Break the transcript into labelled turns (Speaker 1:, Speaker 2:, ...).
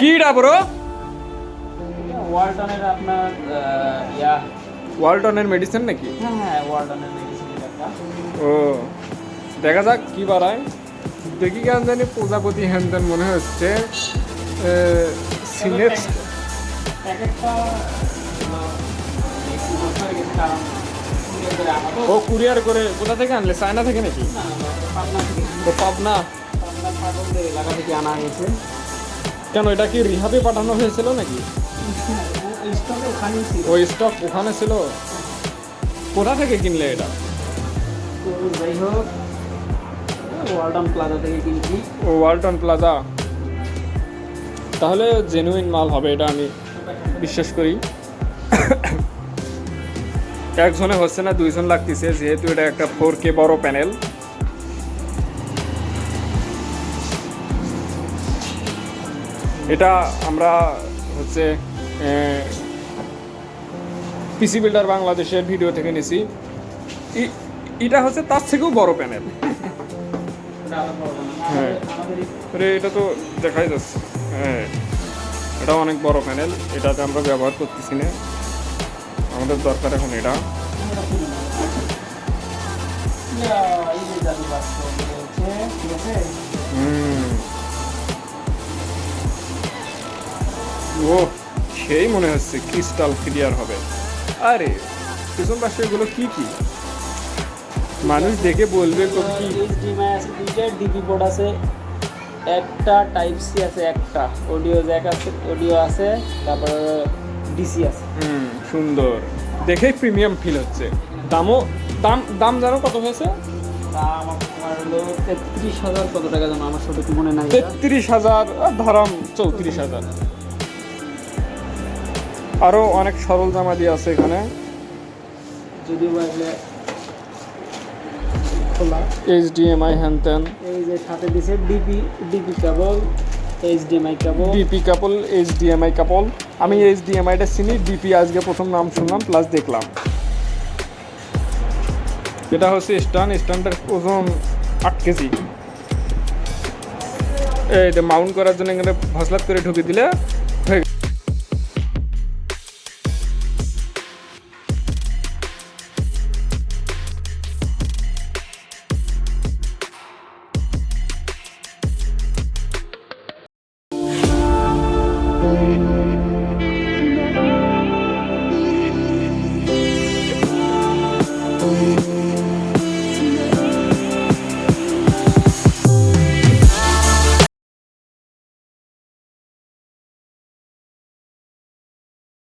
Speaker 1: কিটা ব্রো
Speaker 2: ওয়ালটনের আপনার ইয়া
Speaker 1: ওয়ালটনের মেডিসিন নাকি?
Speaker 2: হ্যাঁ হ্যাঁ ওয়ালটনের মেডিসিন
Speaker 1: ও দেখা যাক কি বাড়ায়। দেখি কেন জানি প্রজাপতি হ্যান মনে হচ্ছে।
Speaker 2: তো।
Speaker 1: ও কুরিয়ার করে কোথা থেকে আনলে? চায়না থেকে নাকি?
Speaker 2: পাবনা
Speaker 1: ও পাবনা।
Speaker 2: আনা হয়েছে।
Speaker 1: কেন, এটা কি রিহাবে পাঠানো হয়েছিল নাকি? ওই স্টক ওখানে ছিল। কোথা থেকে কিনলে এটা?
Speaker 2: যাই হোক ওয়ালটন প্লাজা থেকে কিনছি
Speaker 1: ওয়ালটন প্লাজা তাহলে জেনুইন মাল হবে, এটা আমি বিশ্বাস করি। একজনে হচ্ছে না, দুইজন লাগতেছে, যেহেতু এটা একটা ফোর কে বড় প্যানেল এটা আমরা হচ্ছে পিসি বিল্ডার বাংলাদেশের ভিডিও থেকে নিছি। এটা হচ্ছে তার থেকেও বড় প্যানেল। হ্যাঁ। এটা তো দেখাই যাচ্ছে। হ্যাঁ। এটা অনেক বড় প্যানেল এটাতে আমরা ব্যবহার করতেছি না। আমাদের দরকার এখন এটা।
Speaker 2: এই যে জালি বাক্স রয়েছে, ঠিক আছে?
Speaker 1: হুম। ও সেই মনে হচ্ছে ক্রিস্টাল ক্লিয়ার হবে। আরে পিছন পাশে এগুলো কি কি? মানুষ দেখে বলবে কি?
Speaker 2: এইচডিএমআই আছে দুইটা ডিপি পোর্ট আছে একটা টাইপ সি আছে একটা। অডিও জ্যাক আছে অডিও আছে তারপর ডিসি আছে।
Speaker 1: হুম সুন্দর। দেখেই প্রিমিয়াম ফিল হচ্ছে। দামও দাম দাম জানো কত হয়েছে?
Speaker 2: দাম আপনার হলো তেত্রিশ হাজার কত টাকা জানো? আমার সঠিক মনে নাই।
Speaker 1: তেত্রিশ হাজার ধরাম চৌত্রিশ হাজার। আরও অনেক সরল জামা দিয়ে আছে এখানে।
Speaker 2: যদিও খোলা।
Speaker 1: এইচডিএমআই হ্যান ত্যান
Speaker 2: এই যে সাথে দিছে DP DP cable HDMI cable
Speaker 1: DP couple HDMI couple আমি এইচডিএমআইটা চিনি ডিপি আজকে প্রথম নাম শুনলাম প্লাস দেখলাম। এটা হচ্ছে স্টান স্টানটার ওজন আট কেজি। এই মাউন্ট করার জন্য এখানে ভসলাত করে ঢুকে দিলে হয়ে।